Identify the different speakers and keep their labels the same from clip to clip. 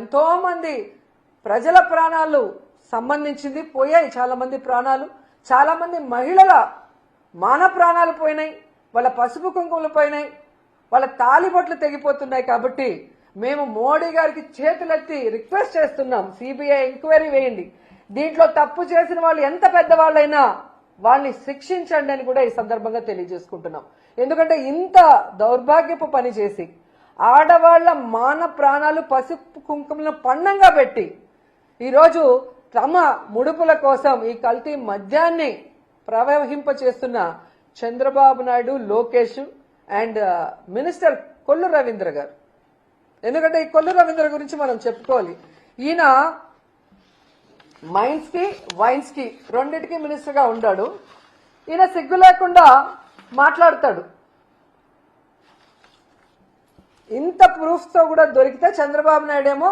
Speaker 1: ఎంతో మంది ప్రజల ప్రాణాలు సంబంధించింది పోయాయి. చాలా మంది ప్రాణాలు చాలా మంది మహిళల మాన ప్రాణాలు పోయినాయి. వాళ్ళ పసుపు కుంకుమలు పోయినాయి. వాళ్ళ తాలిబొట్లు తెగిపోతున్నాయి కాబట్టి మేము మోడీ గారికి చేతులెత్తి రిక్వెస్ట్ చేస్తున్నాం. సిబిఐ ఎంక్వైరీ వేయండి. దీంట్లో తప్పు చేసిన వాళ్ళు ఎంత పెద్దవాళ్ళైనా వాళ్ళని శిక్షించండి అని కూడా ఈ సందర్భంగా తెలియజేసుకుంటున్నాం. ఎందుకంటే ఇంత దౌర్భాగ్యపు పని చేసి ఆడవాళ్ళ మాన ప్రాణాలు పసుపు కుంకుమను పండంగా పెట్టి ఈరోజు తమ ముడుపుల కోసం ఈ కల్తీ మద్యాన్ని ప్రవహింప చేస్తున్న చంద్రబాబు నాయుడు లోకేష్ అండ్ మినిస్టర్ కొల్లు రవీంద్ర గారు. ఎందుకంటే ఈ కొల్లు రవీంద్ర గురించి మనం చెప్పుకోవాలి. ఈయన మైన్స్కి వైన్స్కి రెండింటికి మినిస్టర్గా ఉన్నాడు ఈయన సిగ్గు లేకుండా మాట్లాడతాడు. ఇంత ప్రూఫ్స్తో కూడా దొరికితే చంద్రబాబు నాయుడు ఏమో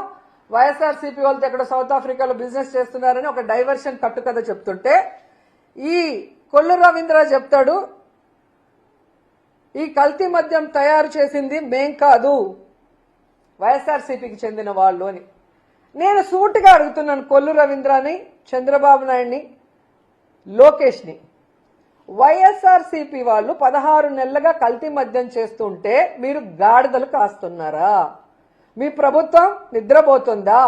Speaker 1: వైఎస్ఆర్సీపీ వాళ్ళతో ఎక్కడ సౌత్ ఆఫ్రికాలో బిజినెస్ చేస్తున్నారని ఒక డైవర్షన్ కట్టుకథ చెప్తుంటే ఈ కొల్లు రవీంద్ర చెప్తాడు ఈ కల్తీ మద్యం తయారు చేసింది మేం కాదు వైఎస్ఆర్సీపీకి చెందిన వాళ్ళు అని. నేను సూటిగా అడుగుతున్నాను కొల్లు రవీంద్రని చంద్రబాబు నాయుడిని లోకేష్ని. వైఎస్ఆర్సీపీ వాళ్ళు పదహారు నెలలుగా కల్తీ మద్యం చేస్తుంటే మీరు గాడిదలు కాస్తున్నారా? మీ ప్రభుత్వం నిద్రపోతుందా?